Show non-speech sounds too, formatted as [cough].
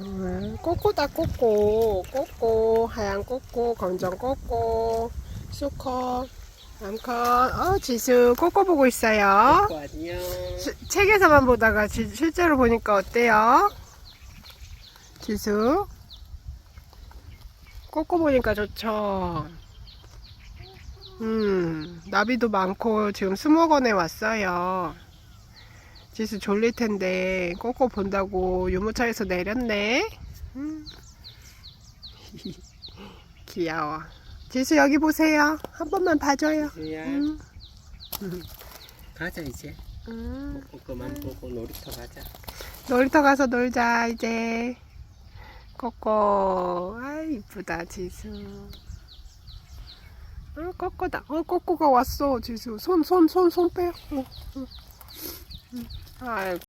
음, 꼬꼬다 꼬꼬 꼬꼬 하얀 꼬꼬 검정 꼬꼬 수컷 암컷. 어 지수 꼬꼬 보고 있어요. 고 안녕. 시- 책에서만 보다가 지- 실제로 보니까 어때요? 지수? 꼬꼬 보니까 좋죠? 음 나비도 많고 지금 수목원에 왔어요 지수 졸릴 텐데 꼬꼬 본다고 유모차에서 내렸네 음. [laughs] 귀여워 지수 여기 보세요 한 번만 봐줘요 지수야 음. [laughs] 가자 이제. 음. 먹고 그만 보고 놀이터 가자. 놀이터 가서 놀자 이제 꼬꼬 아 이쁘다 지수 어 꼬꼬다 어 꼬꼬가 왔어 지수 손 손 손 손 빼 어, 어. 응. 아이고